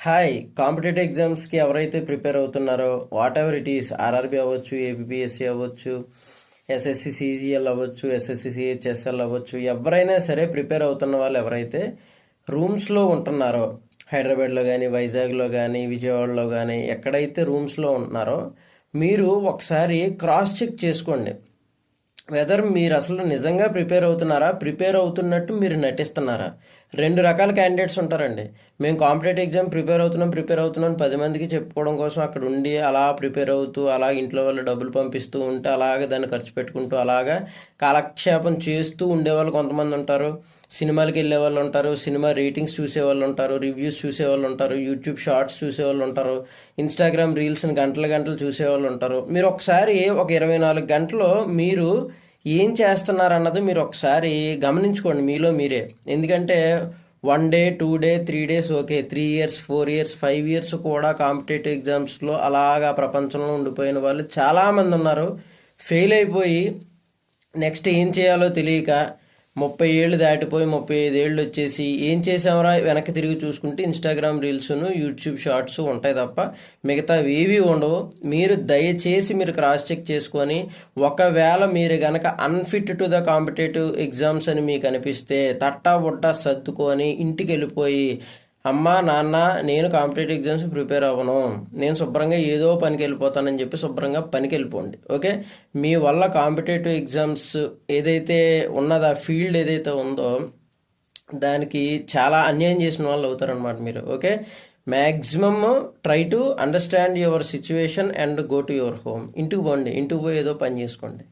Hi competitive ఎగ్జామ్స్కి ఎవరైతే prepare అవుతున్నారో whatever it is RRB అవ్వచ్చు ఏపీఎస్సి అవ్వచ్చు ఎస్ఎస్సి సిజిఎల్ అవ్వచ్చు ఎస్ఎస్సి సిహెచ్ఎస్ఎల్ అవ్వచ్చు ఎవరైనా సరే ప్రిపేర్ అవుతున్న వాళ్ళు ఎవరైతే రూమ్స్లో ఉంటున్నారో హైదరాబాద్లో కానీ వైజాగ్లో కానీ విజయవాడలో కానీ ఎక్కడైతే రూమ్స్లో ఉంటున్నారో మీరు ఒకసారి క్రాస్ చెక్ చేసుకోండి. వెదర్ మీరు అసలు నిజంగా ప్రిపేర్ అవుతున్నారా? ప్రిపేర్ అవుతున్నట్టు మీరు నటిస్తున్నారా? రెండు రకాల క్యాండిడేట్స్ ఉంటారండి. మేము కాంపిటేటివ్ ఎగ్జామ్ ప్రిపేర్ అవుతున్నాం ప్రిపేర్ అవుతున్నాం పది మందికి చెప్పుకోవడం కోసం అక్కడ ఉండి అలా ప్రిపేర్ అవుతూ అలా ఇంట్లో వాళ్ళు డబ్బులు పంపిస్తూ ఉంటే అలాగే దాన్ని ఖర్చు పెట్టుకుంటూ అలాగా కాలక్షేపం చేస్తూ ఉండేవాళ్ళు కొంతమంది ఉంటారు. సినిమాలకు వెళ్ళే వాళ్ళు ఉంటారు సినిమా రేటింగ్స్ చూసే వాళ్ళు ఉంటారు రివ్యూస్ చూసే వాళ్ళు ఉంటారు యూట్యూబ్ షార్ట్స్ చూసే వాళ్ళు ఉంటారు ఇన్స్టాగ్రామ్ రీల్స్ని గంటల గంటలు చూసే వాళ్ళు ఉంటారు. మీరు ఒకసారి ఒక ఇరవై నాలుగు గంటలు మీరు ఏం చేస్తున్నారు అన్నది మీరు ఒకసారి గమనించుకోండి. మీలో మీరే. ఎందుకంటే one day two day three days okay three years four years five years కూడా కాంపిటేటివ్ ఎగ్జామ్స్లో అలాగా ప్రపంచంలో ఉండిపోయిన వాళ్ళు చాలామంది ఉన్నారు. ఫెయిల్ అయిపోయి నెక్స్ట్ ఏం చేయాలో తెలియక ముప్పై ఏళ్ళు దాటిపోయి ముప్పై ఐదు ఏళ్ళు వచ్చేసి ఏం చేసామరా వెనక్కి తిరిగి చూసుకుంటే ఇన్స్టాగ్రామ్ రీల్స్ను యూట్యూబ్ షార్ట్స్ ఉంటాయి తప్ప మిగతా ఏవి ఉండవు. మీరు దయచేసి మీరు క్రాస్ చెక్ చేసుకొని ఒకవేళ మీరు గనక unfit to the competitive exams అని మీకు అనిపిస్తే తట్టా బుట్టా సర్దుకొని ఇంటికి వెళ్ళిపోయి అమ్మ నాన్న నేను కాంపిటేటివ్ ఎగ్జామ్స్ ప్రిపేర్ అవ్వను. నేను శుభ్రంగా ఏదో పనికి వెళ్ళిపోతానని చెప్పి శుభ్రంగా పనికి వెళ్ళిపోండి. ఓకే? మీ వల్ల కాంపిటేటివ్ ఎగ్జామ్స్ ఏదైతే ఉన్నదో ఆ ఫీల్డ్ ఏదైతే ఉందో దానికి చాలా అన్యాయం చేసిన వాళ్ళు అవుతారనమాట మీరు. Okay? Maximum try to understand your situation and go to your home. ఇంటికి పోండి. ఇంటికి పోయి ఏదో పని చేసుకోండి.